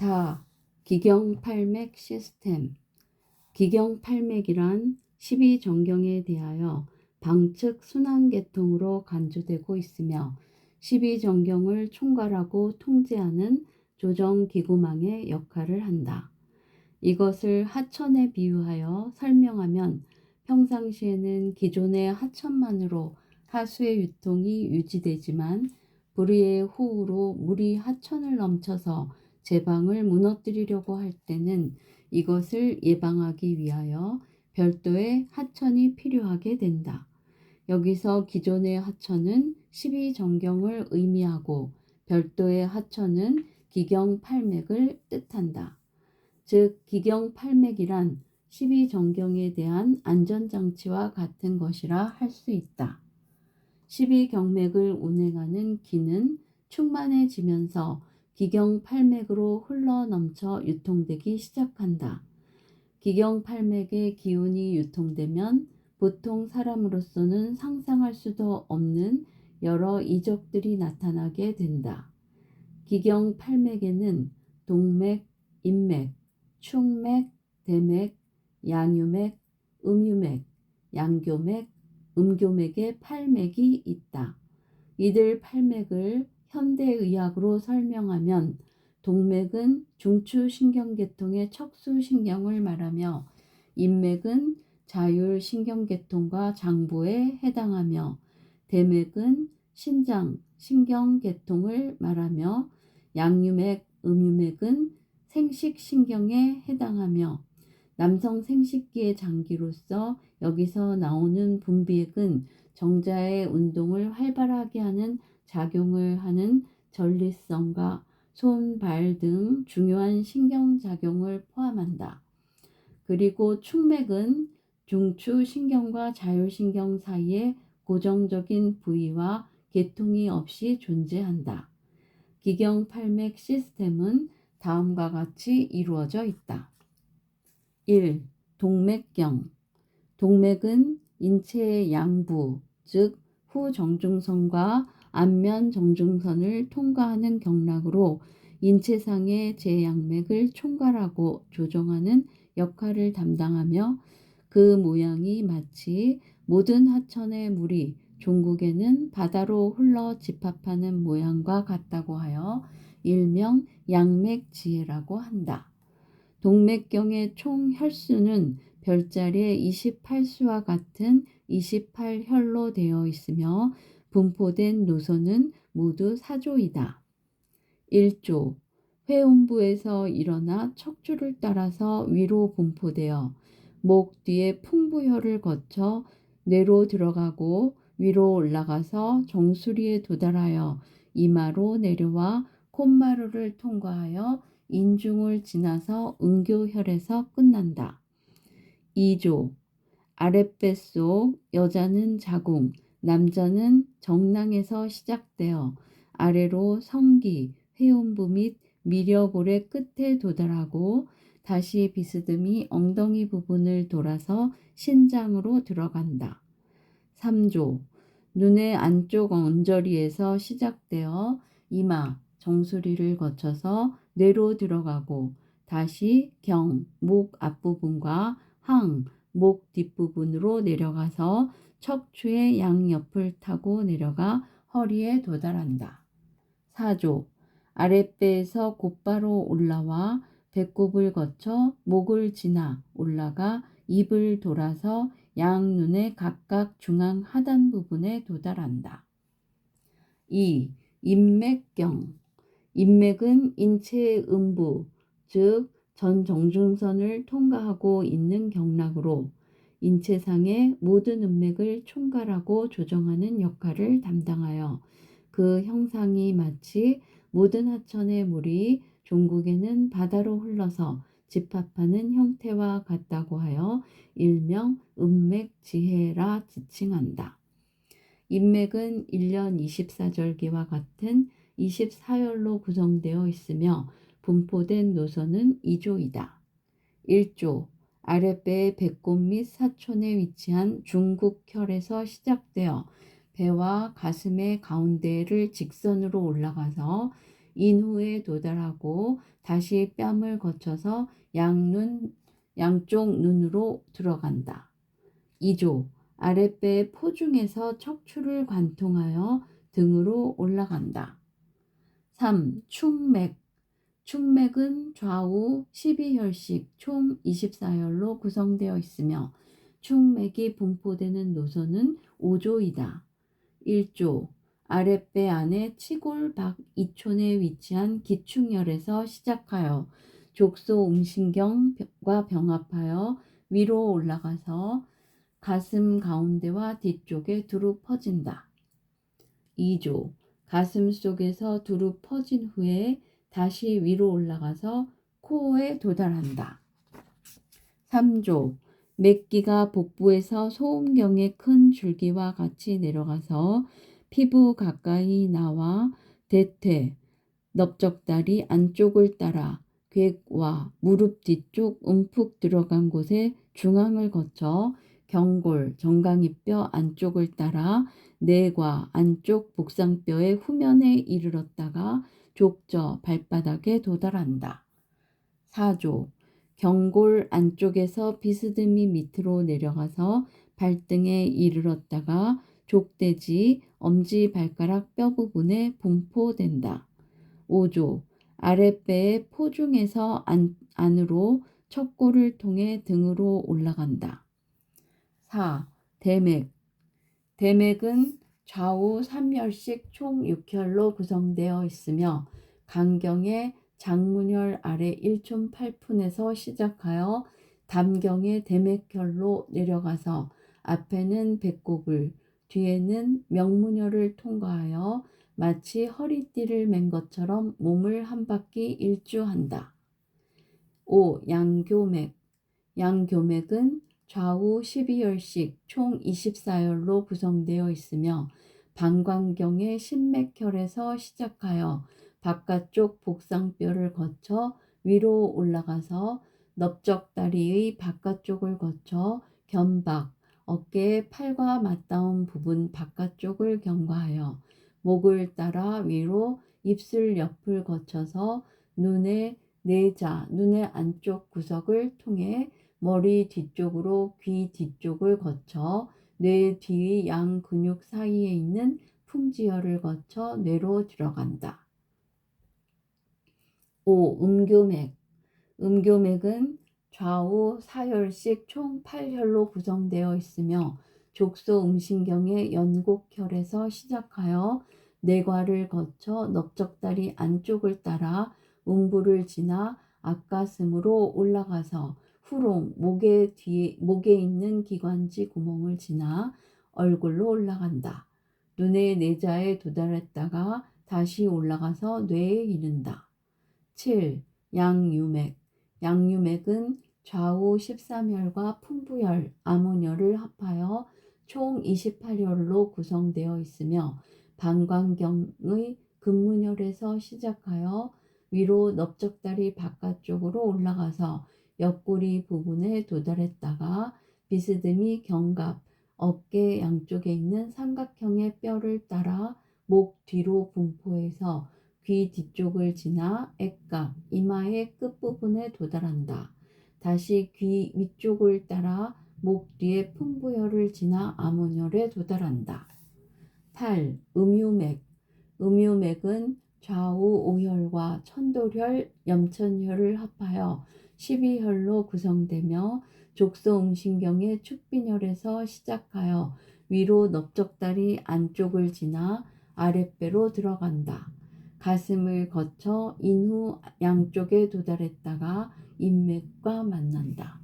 다 기경팔맥 시스템 기경팔맥이란 12정경에 대하여 방측 순환계통으로 간주되고 있으며 12정경을 총괄하고 통제하는 조정기구망의 역할을 한다. 이것을 하천에 비유하여 설명하면 평상시에는 기존의 하천만으로 하수의 유통이 유지되지만 불의의 호우로 물이 하천을 넘쳐서 제 방을 무너뜨리려고 할 때는 이것을 예방하기 위하여 별도의 하천이 필요하게 된다. 여기서 기존의 하천은 12정경을 의미하고 별도의 하천은 기경팔맥을 뜻한다. 즉 기경팔맥이란 12정경에 대한 안전장치와 같은 것이라 할 수 있다. 12경맥을 운행하는 기는 충만해지면서 기경팔맥으로 흘러넘쳐 유통되기 시작한다. 기경팔맥의 기운이 유통되면 보통 사람으로서는 상상할 수도 없는 여러 이적들이 나타나게 된다. 기경팔맥에는 동맥, 인맥, 충맥, 대맥, 양유맥, 음유맥, 양교맥, 음교맥의 팔맥이 있다. 이들 팔맥을 현대의학으로 설명하면 동맥은 중추신경계통의 척수신경을 말하며 인맥은 자율신경계통과 장부에 해당하며 대맥은 신장, 신경계통을 말하며 양유맥, 음유맥은 생식신경에 해당하며 남성 생식기의 장기로서 여기서 나오는 분비액은 정자의 운동을 활발하게 하는 작용을 하는 전리성과 손, 발 등 중요한 신경작용을 포함한다. 그리고 충맥은 중추 신경과 자율신경 사이에 고정적인 부위와 계통이 없이 존재한다. 기경팔맥 시스템은 다음과 같이 이루어져 있다. 1. 동맥경 동맥은 인체의 양부, 즉 후정중선과 안면 정중선을 통과하는 경락으로 인체상의 제양맥을 총괄하고 조정하는 역할을 담당하며 그 모양이 마치 모든 하천의 물이 종국에는 바다로 흘러 집합하는 모양과 같다고 하여 일명 양맥지혜라고 한다. 동맥경의 총 혈수는 별자리의 28수와 같은 28혈로 되어 있으며 분포된 노선은 모두 4조이다. 1조 회음부에서 일어나 척추를 따라서 위로 분포되어 목 뒤에 풍부혈을 거쳐 뇌로 들어가고 위로 올라가서 정수리에 도달하여 이마로 내려와 콧마루를 통과하여 인중을 지나서 응교혈에서 끝난다. 2조 아랫뱃속 여자는 자궁, 남자는 정낭에서 시작되어 아래로 성기, 회음부 및 미려골의 끝에 도달하고 다시 비스듬히 엉덩이 부분을 돌아서 신장으로 들어간다. 3조 눈의 안쪽 언저리에서 시작되어 이마, 정수리를 거쳐서 뇌로 들어가고 다시 경, 목 앞부분과 항, 목 뒷부분으로 내려가서 척추의 양옆을 타고 내려가 허리에 도달한다. 4조 아랫배에서 곧바로 올라와 배꼽을 거쳐 목을 지나 올라가 입을 돌아서 양 눈의 각각 중앙 하단 부분에 도달한다. 2. 인맥경 인맥은 인체의 음부, 즉 전정중선을 통과하고 있는 경락으로 인체상의 모든 음맥을 총괄하고 조정하는 역할을 담당하여 그 형상이 마치 모든 하천의 물이 종국에는 바다로 흘러서 집합하는 형태와 같다고 하여 일명 음맥 지혜라 지칭한다. 인맥은 1년 24절기와 같은 24열로 구성되어 있으며 분포된 노선은 2조이다. 1조 아랫배의 배꼽 및 사촌에 위치한 중국혈에서 시작되어 배와 가슴의 가운데를 직선으로 올라가서 인후에 도달하고 다시 뺨을 거쳐서 양눈 양쪽 눈으로 들어간다. 2조 아랫배 포중에서 척추를 관통하여 등으로 올라간다. 3. 충맥 충맥은 좌우 12혈씩 총 24혈로 구성되어 있으며 충맥이 분포되는 노선은 5조이다. 1조 아랫배 안에 치골 박 이촌에 위치한 기충혈에서 시작하여 족소 음신경과 병합하여 위로 올라가서 가슴 가운데와 뒤쪽에 두루 퍼진다. 2조 가슴 속에서 두루 퍼진 후에 다시 위로 올라가서 코어에 도달한다. 3조 맥기가 복부에서 소음경의 큰 줄기와 같이 내려가서 피부 가까이 나와 대퇴, 넓적다리 안쪽을 따라 궤와 무릎 뒤쪽 움푹 들어간 곳에 중앙을 거쳐 경골, 정강이뼈 안쪽을 따라 뇌과 안쪽 복상뼈의 후면에 이르렀다가 족저 발바닥에 도달한다. 4조 경골 안쪽에서 비스듬히 밑으로 내려가서 발등에 이르렀다가 족대지, 엄지 발가락 뼈 부분에 분포된다. 5조 아랫배의 포중에서 안, 안으로 척골을 통해 등으로 올라간다. 4. 대맥 대맥은 좌우 3혈씩 총 6혈로 구성되어 있으며 강경의 장문혈 아래 1촌 8푼에서 시작하여 담경의 대맥혈로 내려가서 앞에는 배꼽을 뒤에는 명문혈을 통과하여 마치 허리띠를 맨 것처럼 몸을 한 바퀴 일주한다. 5. 양교맥 양교맥은 좌우 12혈씩 총 24혈로 구성되어 있으며 방광경의 신맥혈에서 시작하여 바깥쪽 복상뼈를 거쳐 위로 올라가서 넓적다리의 바깥쪽을 거쳐 견박, 어깨의 팔과 맞닿은 부분 바깥쪽을 경과하여 목을 따라 위로 입술 옆을 거쳐서 눈의 내자, 눈의 안쪽 구석을 통해 머리 뒤쪽으로 귀 뒤쪽을 거쳐 뇌 뒤 양 근육 사이에 있는 풍지혈을 거쳐 뇌로 들어간다. 5. 음교맥 음교맥은 좌우 4혈씩 총 8혈로 구성되어 있으며 족소 음신경의 연곡혈에서 시작하여 뇌과를 거쳐 넓적다리 안쪽을 따라 음부를 지나 앞가슴으로 올라가서 후롱, 목에 뒤에, 목에 있는 기관지 구멍을 지나 얼굴로 올라간다. 눈의 내자에 도달했다가 다시 올라가서 뇌에 이른다. 7. 양유맥. 양유맥은 좌우 13혈과 풍부혈, 암호혈을 합하여 총 28혈로 구성되어 있으며 방광경의 근문혈에서 시작하여 위로 넓적다리 바깥쪽으로 올라가서 옆구리 부분에 도달했다가 비스듬히 견갑, 어깨 양쪽에 있는 삼각형의 뼈를 따라 목 뒤로 분포해서 귀 뒤쪽을 지나 액각, 이마의 끝부분에 도달한다. 다시 귀 위쪽을 따라 목 뒤의 풍부혈을 지나 암호혈에 도달한다. 8. 음유맥 음유맥은 좌우 오혈과 천도혈, 염천혈을 합하여 12혈로 구성되며 족소음신경의 축빈혈에서 시작하여 위로 넓적다리 안쪽을 지나 아랫배로 들어간다. 가슴을 거쳐 인후 양쪽에 도달했다가 인맥과 만난다.